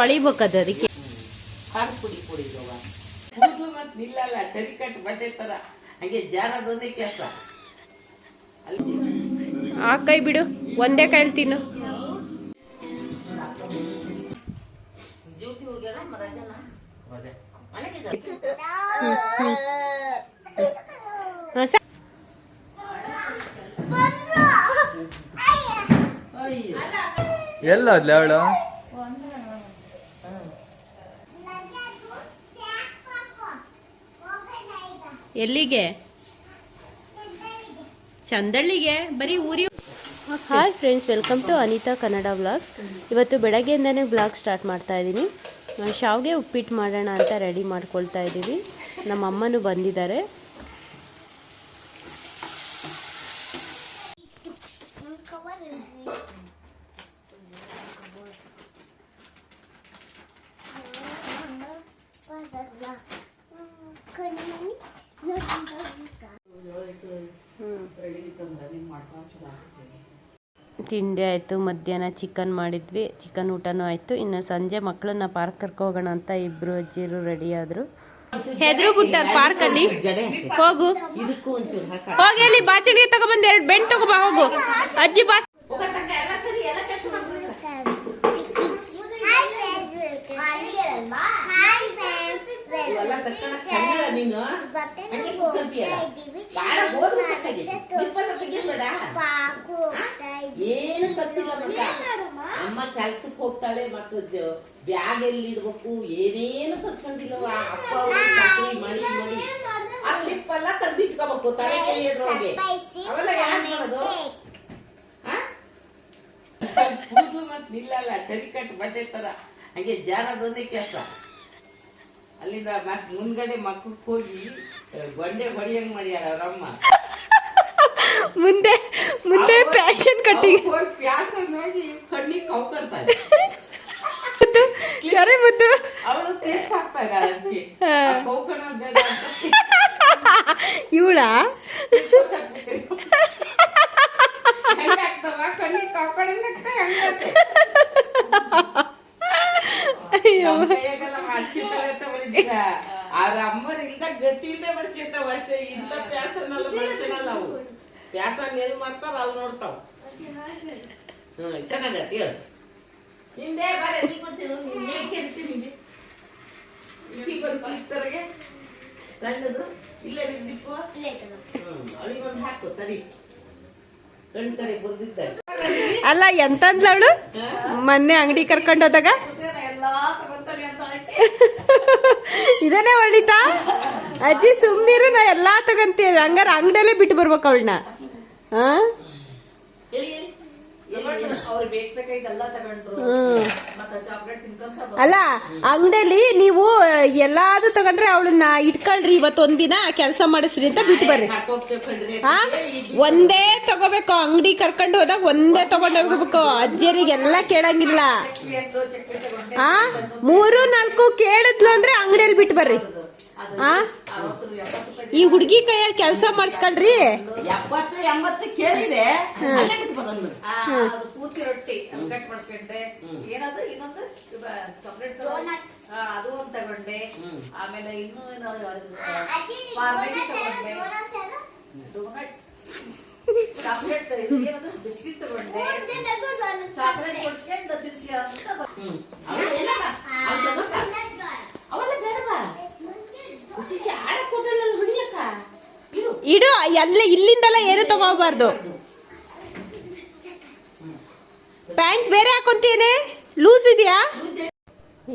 ತೊಳಿಬೇಕದು ಅದಕ್ಕೆ. ಖಾರ ಪುಡಿ ಪುಡಿದವ ಕೂದಲು ಮತ್ತೆ ನಿಲ್ಲಲ್ಲ ಟರಿಕಟ್ ಬಟ್ಟೆ ತರ. ಹಂಗೆ ಜಾರದೊಂದೇ ಕೆಲಸ. ಆ ಕೈ ಬಿಡು ಒಂದೇ ಕೈಲಿ ತಿನ್ನು. ಎಲ್ಲ ಅದ್ಲ ಅವಳು? ಎಲ್ಲಿಗೆ? ಚಂದಳ್ಳಿಗೆ? ಬರೀ ಊರಿ hi friends welcome to Anita Kannada vlogs ಇವತ್ತು ಬೆಳಗ್ಗೆಯಿಂದನೇ ಬ್ಲಾಗ್ ಸ್ಟಾರ್ಟ್ ಮಾಡ್ತಾ ಇದ್ದೀನಿ. ಶಾವ್ಗೆ ಉಪ್ಪಿಟ್ಟು ಮಾಡೋಣ ಅಂತ ರೆಡಿ ಮಾಡ್ಕೊಳ್ತಾ ಇದ್ದೀವಿ. ನಮ್ಮ ಅಮ್ಮನೂ ಬಂದಿದ್ದಾರೆ. ತಿಂಡಿ ಆಯಿತು, ಮಧ್ಯಾಹ್ನ ಚಿಕನ್ ಮಾಡಿದ್ವಿ, ಚಿಕನ್ ಊಟನೂ ಆಯಿತು. ಇನ್ನು ಸಂಜೆ ಮಕ್ಕಳನ್ನ ಪಾರ್ಕ್ ಕರ್ಕೊ ಹೋಗೋಣ ಅಂತ ಇಬ್ಬರು ಅಜ್ಜಿರು ರೆಡಿ ಆದ್ರು. ಹೆದ್ರು ಬಿಟ್ಟಾರ ಪಾರ್ಕ್ ಅಲ್ಲಿ. ಹೋಗು. ಹೋಗಿ ಅಲ್ಲಿ ಬಾಚಣಿಗೆ ತಗೊಬಂದ್ ಎರಡು ಬೆಂಡ್ ತಗೋಬಾ, ಹೋಗು. ಅಜ್ಜಿ ಬಾ. ಹೋಗತ್ತಂಗ ಅಮ್ಮ ಕೆಲ್ಸಕ್ಕೆ ಹೋಗ್ತಾಳೆ ಮತ್ತ ಬ್ಯಾಗ್ ಎಲ್ಲಿ ಇಡ್ಬೇಕು ಏನೇನು ಕತ್ಕೊಂಡಿಲ್ಲವ ಅಪ್ಪ ಮಾಡಿ ಮಾಡಿ ಆ ಕ್ಲಿಪ್ ಎಲ್ಲ ತೆಗ್ದಿಟ್ಕೋಬೇಕು ತಲೆ ಕೆಲಿಯೋದ್ರೊಳಗೆ ಅವೆಲ್ಲ ಯಾರು ಮಾಡೋದು? ಆ? ಕೂದಲು ಮತ್ ನಿಲ್ಲಲ್ಲ ಟರಿಕಟ್ ಬಟ್ಟೆ ತರ. ಹಂಗೆ ಜಾರದೊಂದೇ ಕೆಲಸ. ಅಲ್ಲಿಂದ ಮತ್ತೆ ಮುಂದ್ಗಡೆ ಮಕ್ಕಕ್ಕೆ ಹೋಗಿ ಗೊಂಡೆ ಹೊಡಿಯಂಗ್ ಮಾಡ್ಯಾರ ಅವ್ರಮ್ಮ. ಮುಂದೆ ಮುಂದೆ ಫ್ಯಾಷನ್ ಕಟ್ಟಿಂಗ್ ಕಣ್ಣಿಗೆ ಕೌಕರ್ತಾರೆ ಸರಿ ಮುದ್ದು ಅವಳು ಇದ್ದಾಳೆ ಅಂತ. ಇವಳ? ಅಂತ ಅಮ್ಮರ್ ಇಲ್ದ ಗತಿ ಇಲ್ದೆ ಬಡ್ಸಿರ್ತಾವ ಅಷ್ಟೇ. ಇಂಥ ಪ್ಯಾಸನ್ನೆಲ್ಲ ಬಳಸೋಣ ಅವು ಪ್ಯಾಸನ್ ಏನು ಮಾಡ್ತಾರ ಅಲ್ಲಿ ನೋಡ್ತಾವ. ಹ್ಮ್ ಚೆನ್ನಾಗತ್ತೆ ಹೇಳು. ಹಿಂದೆ ಬಾರೆ ಕೇಳ್ತೀನಿ ಕ್ಲಿಪ್ತರಗೆ ಸಣ್ಣದು ಇಲ್ಲೇ ನಿಪ್ಪು ಹ್ಮ್ ಅವಳಿಗೊಂದು ಹಾಕು ತಡಿ. ಕಣ್ ಕರೆ ಬರ್ದಿದ್ದಾರೆ ಅಲ್ಲ ಎಂತಂದ್ಲವಳು? ಮೊನ್ನೆ ಅಂಗಡಿ ಕರ್ಕೊಂಡು ಹೋದಾಗ? ಇದನ್ನೇ ಹೊಳಿತಾ. ಅಜ್ಜಿ ಸುಮ್ನಿರು ನಾ ಎಲ್ಲಾ ತಗಂತೀವಿ ಹಂಗಾರ ಅಂಗಡಿಯಲ್ಲೇ ಬಿಟ್ಟು ಬರ್ಬೇಕು ಅವಳನ್ನ. ಅಲ್ಲ ಅಂಗಡಿಯಲ್ಲಿ ನೀವು ಎಲ್ಲಾದ್ರು ತಗೊಂಡ್ರೆ ಅವಳನ್ನ ಇಟ್ಕೊಳ್ರಿ ಇವತ್ತೊಂದಿನ ಕೆಲಸ ಮಾಡಿಸ್ರಿ ಅಂತ ಬಿಟ್ಟು ಬರ್ರಿ. ಹಾ? ಒಂದೇ ತಗೋಬೇಕು ಅಂಗಡಿ ಕರ್ಕೊಂಡು ಹೋದಾಗ ಒಂದೇ ತಗೊಂಡ್ ಹೋಗ್ಬೇಕು ಅಜ್ಜರಿಗೆಲ್ಲ ಕೇಳಂಗಿಲ್ಲ ಮೂರು ನಾಲ್ಕು ಕೇಳಿದ್ಲು ಅಂದ್ರೆ ಅಂಗಡಿಯಲ್ಲಿ ಬಿಟ್ಟು ಬರ್ರಿ. ಆ? ಈ ಹುಡುಗಿ ಕೈಯಲ್ಲಿ ಕೆಲಸ ಮಾಡಿಸ್ಕೊಳ್ರಿ. ಎಪ್ಪತ್ತು ಎಂಬತ್ತು ಕೇಳಿದೆ. ಅಲ್ಲೇ ಆ, ಅದು ಪೂರ್ತಿ ರೊಟ್ಟಿ ಕಟ್ ಮಾಡಿಸ್ಕೊಂಡೆ ಏನದು ಇನ್ನೊಂದು ಚಾಕ್ಲೇಟ್ ಅದು ಒಂದು ತಗೊಂಡೆ. ಆಮೇಲೆ ಇನ್ನೂ ಏನೋ ಅದು, ಪಾರ್ಲೆಜಿ ತಗೊಂಡೆ. ಡೋನಟ್ ಚಾಕ್ಲೇಟ್ ಏನದು ಬಿಸ್ಕಿಟ್ ತಗೊಂಡೆ. ಚಾಕ್ಲೇಟ್ ಕೊಡ್ಸ್ಕೊಂಡು ತಿನ್ಸಿ ಅಂತ ಬ- ಹ್ಮ್ ಅವಳು ಏನಲ್ಲ ಅವ್ಳು ತಗೋತಾ ಇಡು ಎಲ್ಲ ಇಲ್ಲಿಂದಲ್ಲ ಏನು ತಗೋಬಾರ್ದು. ಪ್ಯಾಂಟ್ ಬೇರೆ ಹಾಕೊಂತೇನೆ. ಲೂಸ್ ಇದೆಯಾ?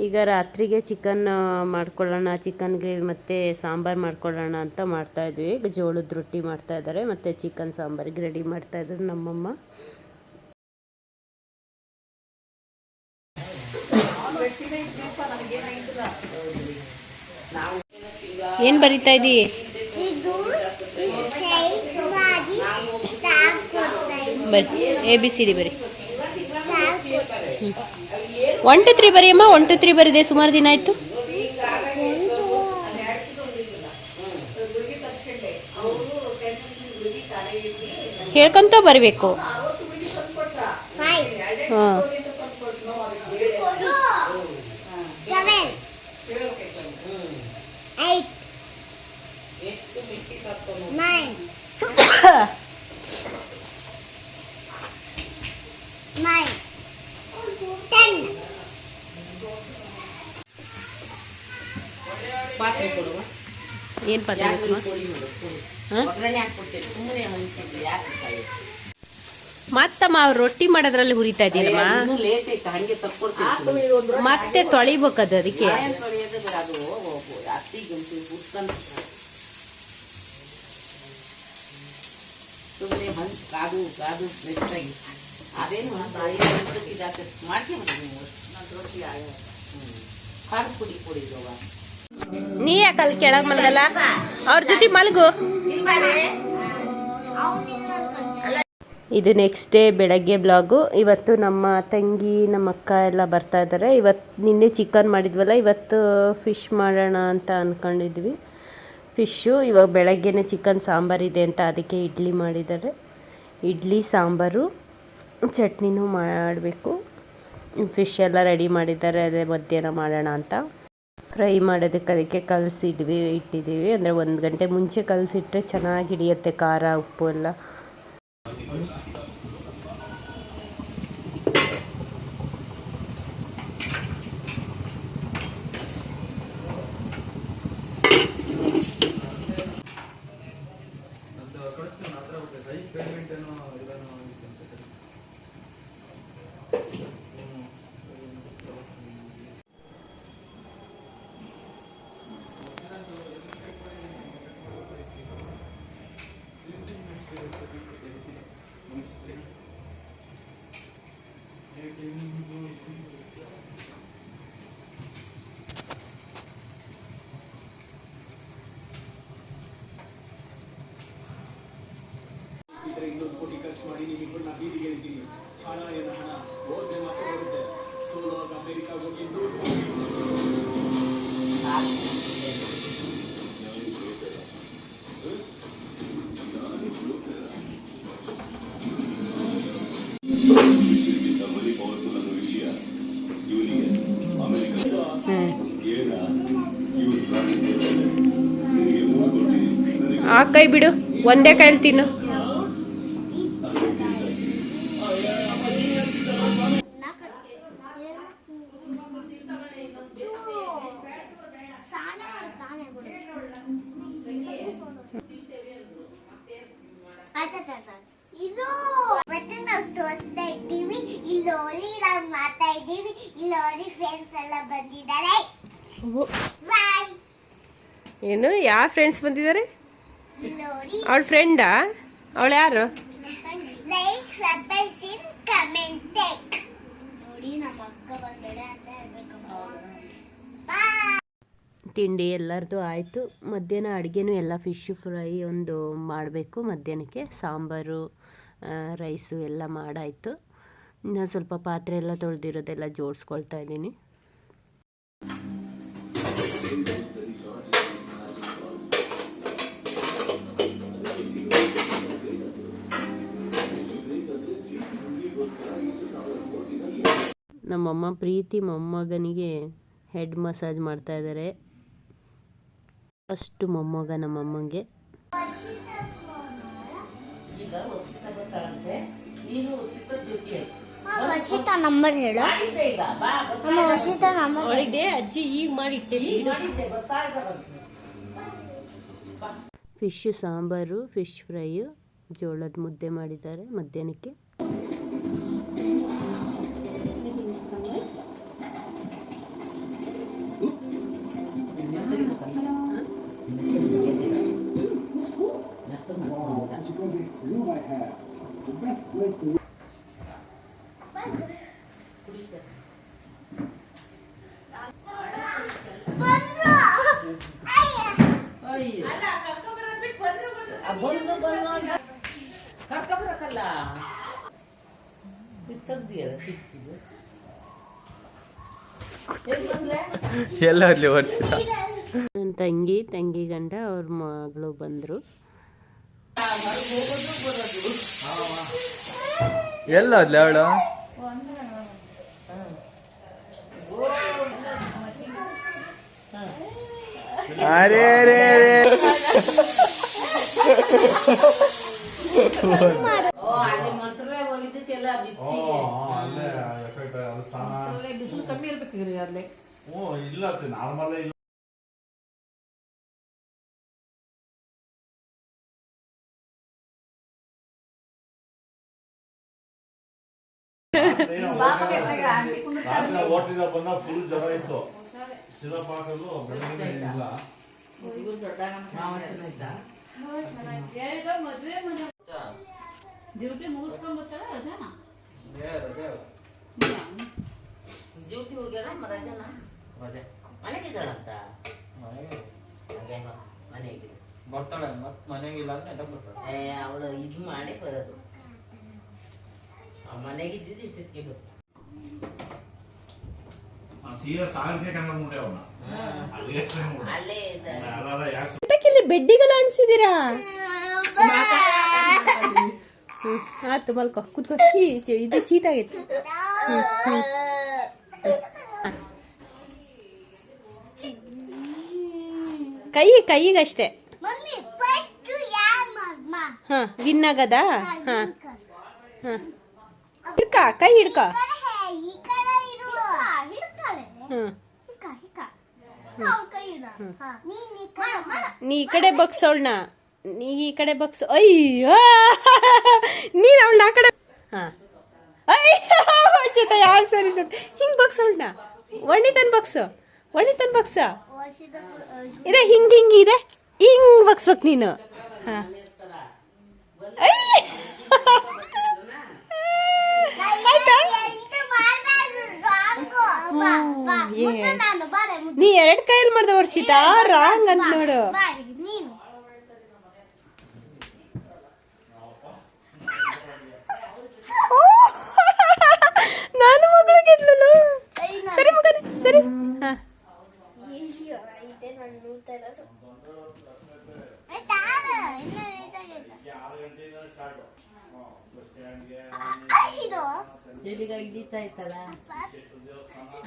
ಈಗ ರಾತ್ರಿಗೆ ಚಿಕನ್ ಮಾಡ್ಕೊಳ್ಳೋಣ. ಚಿಕನ್ ಗ್ರೇವಿ ಮತ್ತು ಸಾಂಬಾರು ಮಾಡ್ಕೊಳ್ಳೋಣ ಅಂತ ಮಾಡ್ತಾ ಇದ್ವಿ. ಈಗ ಜೋಳದ ರೊಟ್ಟಿ ಮಾಡ್ತಾ ಇದ್ದಾರೆ. ಮತ್ತು ಚಿಕನ್ ಸಾಂಬಾರಿಗೆ ರೆಡಿ ಮಾಡ್ತಾ ಇದ್ದಾರೆ ನಮ್ಮಮ್ಮ. ಏನು ಬರಿತಾ ಇದ್ದೀ ಬರಿ ಎ ಬಿ ಸಿ ಡಿ ಬರಿ ಒನ್ ಟು ತ್ರೀ ಬರಿ ಅಮ್ಮ. ಒನ್ ಟು ತ್ರೀ ಬರಿದೆ. ಸುಮಾರು ದಿನ ಆಯ್ತು. ಹೇಳ್ಕೊಂತ ಬರಬೇಕು ಹಾಂ ಎಷ್ಟು ಮಿಕ್ಕಿ ತರ್ತವ ನೋಡು. Nine. Nine. Ten. ಪಾತ್ರೆ ಕೊಡುವ ಏನು ಪದ ಯಾಕೆ ಕೊಡಿ ನೋಡು ಕೊಡು. ಹಾ? ಒಗ್ಗರಣೆ ಹಾಕ್ಬಿಡ್ತೇನೆ ಸುಮ್ಮನೆ ಕೊಡುವ. ಏನು ಪಾತ್ರೆ ಮತ್ತಮ್ಮ ಅವ್ರು ರೊಟ್ಟಿ ಮಾಡೋದ್ರಲ್ಲಿ ಹುರಿತಾ ಐತೆ ಮತ್ತೆ ತೊಳಿಬೇಕದು ಅದಕ್ಕೆ. ಅದೇನು ಮಾಡ್ತೀವಿ ಖಾರದ ಪುಡಿ ಕೊಡಿದ್ರವ ನೀ ಯಾಕೆ ಅಲ್ಲಿ ಕೆಳಗೆ ಮಲಗಲ್ಲ? ಅವ್ರ ಜೊತೆ ಮಲಗು. ಇದು ನೆಕ್ಸ್ಟ್ ಡೇ ಬೆಳಗ್ಗೆ ಬ್ಲಾಗು ಇವತ್ತು ನಮ್ಮ ತಂಗಿ, ನಮ್ಮ ಅಕ್ಕ ಎಲ್ಲ ಬರ್ತಾ ಇದ್ದಾರೆ ಇವತ್ತು ನಿನ್ನೆ ಚಿಕನ್ ಮಾಡಿದ್ವಲ್ಲ, ಇವತ್ತು ಫಿಶ್ ಮಾಡೋಣ ಅಂತ ಅಂದ್ಕೊಂಡಿದ್ವಿ ಫಿಶ್ಶು ಇವಾಗ ಬೆಳಗ್ಗೆನೇ ಚಿಕನ್ ಸಾಂಬಾರಿದೆ ಅಂತ ಅದಕ್ಕೆ ಇಡ್ಲಿ ಮಾಡಿದ್ದಾರೆ. ಇಡ್ಲಿ, ಸಾಂಬಾರು, ಚಟ್ನಿನೂ ಮಾಡಬೇಕು. ಫಿಶ್ ಎಲ್ಲ ರೆಡಿ ಮಾಡಿದ್ದಾರೆ, ಅದೇ ಮಧ್ಯಾಹ್ನ ಮಾಡೋಣ ಅಂತ. ಫ್ರೈ ಮಾಡೋದಕ್ಕೆ ಅದಕ್ಕೆ ಕಲಸಿದ್ವಿ, ಇಟ್ಟಿದ್ದೀವಿ. ಅಂದರೆ ಒಂದು ಗಂಟೆ ಮುಂಚೆ ಕಲಸಿಟ್ರೆ ಚೆನ್ನಾಗಿ ಹಿಡಿಯುತ್ತೆ, ಖಾರ, ಉಪ್ಪು ಎಲ್ಲ. ಆ ಕೈ ಬಿಡು ಒಂದೇ ಕೈಲಿ ತಿನ್ನು. ಇದು ನಾವು ತೋರಿಸ್ತಾ ಇದ್ದೀವಿ ಇಲ್ಲಿ ನೋಡಿ ನಾವು ಮಾಡ್ತಾ ಇದ್ದೀವಿ ಇಲ್ಲಿ ಫ್ರೆಂಡ್ಸ್ ಎಲ್ಲ ಬಂದಿದ್ದಾರೆ ಏನು ಯಾವ ಫ್ರೆಂಡ್ಸ್ ಬಂದಿದ್ದಾರೆ ಅವಳ ಫ್ರೆಂಡಾ ಅವಳು ಯಾರು? ಲೈಕ್ ಸಬ್ಸ್ಕ್ರೈಬ್ ಕಮೆಂಟ್ ಟೆಕ್ ನೋಡಿ ನಮ್ಮ ಅಕ್ಕ ಬಂದಳೆ ಅಂತ ಹೇಳ್ಬೇಕಮ್ಮ ಬಾಯ್ ತಿಂಡಿ ಎಲ್ಲರದು ಆಯಿತು. ಮಧ್ಯಾಹ್ನ ಅಡುಗೆನೂ ಎಲ್ಲ ಫಿಶ್ ಫ್ರೈ ಒಂದು ಮಾಡಬೇಕು. ಮಧ್ಯಾಹ್ನಕ್ಕೆ ಸಾಂಬಾರು ರೈಸು ಎಲ್ಲ ಮಾಡಾಯಿತು. ಇನ್ನು ಸ್ವಲ್ಪ ಪಾತ್ರೆ ಎಲ್ಲ ತೊಳೆದಿರೋದೆಲ್ಲ ಜೋಡಿಸ್ಕೊಳ್ತಾ ಇದ್ದೀನಿ. ನಮ್ಮಮ್ಮ ಪ್ರೀತಿ ಮೊಮ್ಮಗನಿಗೆ ಹೆಡ್ ಮಸಾಜ್ ಮಾಡ್ತಾ ಇದ್ದಾರೆ ಅಷ್ಟು ಮೊಮ್ಮಗ ನಮ್ಮಮ್ಮಗೆ. ವರ್ಷಿತಾ ನಂಬರ್ ಹೇಳು. ನಮ್ಮ ವರ್ಷಿತಾ ನಂಬರ್ ಅವಳಿಗೆ ಅಜ್ಜಿ ಈಗ ಮಾಡಿಟ್ಟೆ ಫಿಶ್ ಸಾಂಬಾರು ಫಿಶ್ ಫ್ರೈ ಜೋಳದ ಮುದ್ದೆ ಮಾಡಿದ್ದಾರೆ ಮಧ್ಯಾಹ್ನಕ್ಕೆ. ಇದು ತೆಗ್ದಿಯಲ್ಲ ಕಿಕ್ಕಿದು ಎಲ್ಲಿ ಅಲ್ಲಿ ವರ್ಷ ನನ್ನ ತಂಗಿ ತಂಗಿ ಗಂಡ ಅವ್ರ ಮಗಳು ಬಂದರು. ಎಲ್ಲ ಅವಳು? ಅರೆ ರೇ ರೇ ಬಿಸಿಲು ಕಮ್ಮಿ ಇರ್ಬೇಕ್ರಿ ಅಲ್ಲಿ. ಓ ಇಲ್ಲ ನಾರ್ಮಲ್ ಇಲ್ಲ ರಾತ್ರಿ ಓಟಿದ ಬಂದ ಫುಲ್ ಜ್ವರ ಇತ್ತು. ಸಿರಪ್ ಹಾಕಲು ಬೆಳಗ್ಗೆ ಇಲ್ಲ. ಡ್ಯೂಟಿ ಮುಗಿಸ್ಕೊಂಡ್ ಬರ್ತಾರ ರಜಾನ ಡ್ಯೂಟಿ ಹೋಗ್ಯಾಳ ರಜನ ಮನೆಗಿದ್ದಾಳಂತ ಹಾಗೇನೋ ಮನೆಗೆ. ಬರ್ತಾಳೆ ಮತ್ ಮನೆಗಿಲ್ಲ ಇಲ್ಲ ಅಂತ ಬರ್ತಾಳೆ. ಅವಳು ಇದು ಮಾಡಿ ಬರೋದು. ಮನೆಗಿದ್ದಿದ್ದು ಇಷ್ಟಕ್ಕೆ ಬರ್ತಾಳೆ ಸೀದಾ ಸಾಗರ್ಗೆ ಕನ್ನಡ ಮುಟ್ಟೆ ಅವನ. ಅಲ್ಲಿಗೆ ಅಲ್ಲೇ ಇದೆ. ಅಲ್ಲ ಯಾಕೆ ಅದಕ್ಕಿಲ್ಲಿ ಬೆಡ್ಡಿಗೆಲ್ಲ ಅಣಿಸಿದ್ದೀರಾ ಆಯ್ತು ಮಲ್ಕೋ ಕುತ್ಕೋ. ಈ ಚಿ- ಇದು ಚೀತಾಗೈತೆ ಕೈ ಕೈಗಷ್ಟೇ. ಮಮ್ಮಿ ಫಸ್ಟ್ ಯಾರ್ ಹ ಹಾ ವಿನ್ ಆಗದ ಹಾ. ಹಾ. ಹಿಡ್ಕ ಕೈ ಹಿಡ್ಕ. ನೀ ಈ ಕಡೆ ಬಗ್ಸೋಳ್ನ ನೀ ಈ ಕಡೆ ಬಗ್ಸ ಅಯ್ಯೋ. ನೀನ್ ಅವಳನ್ನ ಆ ಕಡೆ ಹಾ. ಅಯ್ಯೋ ಯಾರು ಸರಿ ಸರಿ. ಹಿಂಗ್ ಬಗ್ಸೋಳ್ನ ಒಣಿತನ್ ಬಗ್ಸು. ಒಣಿತನ್ ಬಗ್ಸ? ಇದೆ ಹಿಂಗ್ ಹಿಂಗ್ ಇದೆ. ಹಿಂಗ್ ಬಗ್ಸ್ಬೇಕು ನೀನು. ಹಾ ಅಯ್ಯ. ಆಯ್ತಾ ಎಂತ ಮಾಡ್ಬಾರ್ದು ರಾಂಗು ಬಾ ಬಾ ಮುಟ್ಟು ನಾನು ಬಾರೆ ಮುಟ್ಟು ನೀ ಎರಡ್ ಕೈಯಲ್ಲಿ ಮಾಡ್ದೆ ವರ್ಷಿತಾ ರಾಂಗ್ ಅಂತ ನೋಡು. ನೀನು. ಮಗಳು ಸರಿ ಮಗನ ಸರಿ. ಹಾ.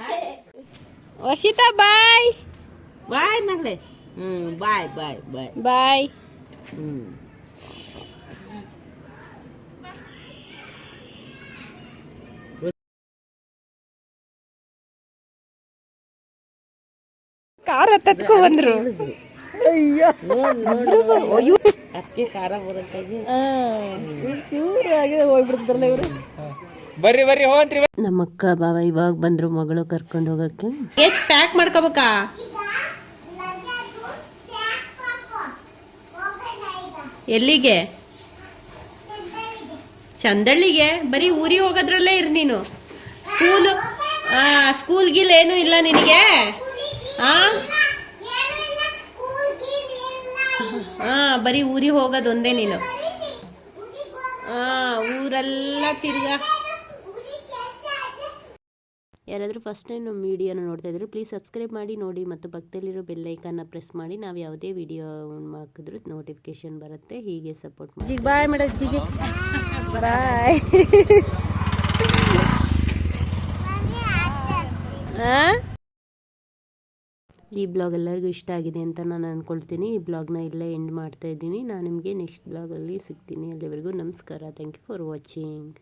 ಇದೆ ನನ್ನ ತರ ಆಯ್ತಾ ಇನ್ನ ಲೇಟಾಗಿಲ್ಲ ಇದು ಎಲ್ಲಿಗ ಹಿಡಿತಾ ಇತ್ತಲ್ಲ ವರ್ಷಿತಾ ಬಾಯ್ ಬಾಯ್ ಮಗಳೇ ಹ್ಮ್ ಬಾಯ್ ಬಾಯ್ ಬಾಯ್ ಬಾಯ್ ಹ್ಮ್ ಕಾರ ತತ್ಕೊ ಬಂದ್ರು ಅಯ್ಯೋ. ಅದಕ್ಕೆ ಖಾರ ಬರೋಕ್ಕಾಗಿ ಚೂರು ಆಗಿದೆ ಹೋಗ್ಬಿಡ್ತಾರಲ್ಲ ಇವರು. ಬರ್ರಿ ಬರ್ರಿ ಹೋಗಂತ್ರಿ ನಮ್ಮ ಅಕ್ಕ ಬಾವ ಇವಾಗ ಬಂದ್ರು ಮಗಳು ಕರ್ಕೊಂಡು ಹೋಗಕ್ಕೆ. ಏಟ್ ಪ್ಯಾಕ್ ಮಾಡ್ಕೋಬೇಕಾ? ಈಗ ನನಗೆ ಅದು ಪ್ಯಾಕ್ ಮಾಡ್ಕೊ ಹೋಗೋಣ ಈಗ ಎಲ್ಲಿಗೆ? ಚಂದಳ್ಳಿಗೆ? ಬರೀ ಊರಿಗೆ ಹೋಗೋದ್ರಲ್ಲೇ ಇರ್ ನೀನು. ಸ್ಕೂಲು ಆ ಸ್ಕೂಲ್ ಗಿಲ್ ಏನು ಇಲ್ಲ ನಿನಗೆ? ಆ ಏನು ಇಲ್ಲ ಸ್ಕೂಲ್ ಗೀಲ್ ಆ ಬರೀ ಊರಿಗೆ ಹೋಗೋದೊಂದೇ ನೀನು. ಹಾ ಆ ಊರೆಲ್ಲ ತಿರ್ಗಾ. ಯಾರಾದರೂ ಫಸ್ಟ್ ಟೈಮ್ ನಮ್ಮ ವೀಡಿಯೋನ ನೋಡ್ತಾ ಇದ್ರೆ ಪ್ಲೀಸ್ ಸಬ್ಸ್ಕ್ರೈಬ್ ಮಾಡಿ ನೋಡಿ ಮತ್ತು ಪಕ್ಕದಲ್ಲಿರೋ ಬೆಲ್ ಐಕನ್ನ ಪ್ರೆಸ್ ಮಾಡಿ. ನಾವು ಯಾವುದೇ ವೀಡಿಯೋ ಹಾಕಿದ್ರು ನೋಟಿಫಿಕೇಶನ್ ಬರುತ್ತೆ. ಹೀಗೆ ಸಪೋರ್ಟ್ ಮಾಡಿ. ಬಾಯ್ ಮೇಡಮ್ ಜಿಜಿ ಬಾಯ್. ಹಾಂ? ಈ ಬ್ಲಾಗ್ ಎಲ್ಲರಿಗೂ ಇಷ್ಟ ಆಗಿದೆ ಅಂತ ನಾನು ಅಂದ್ಕೊಳ್ತೀನಿ ಈ ಬ್ಲಾಗ್ನ ಇಲ್ಲೇ ಎಂಡ್ ಮಾಡ್ತಾ ಇದ್ದೀನಿ. ನಾನು ನಿಮಗೆ ನೆಕ್ಸ್ಟ್ ಬ್ಲಾಗಲ್ಲಿ ಸಿಗ್ತೀನಿ. ಅಲ್ಲಿವರೆಗೂ ನಮಸ್ಕಾರ. Thank you for watching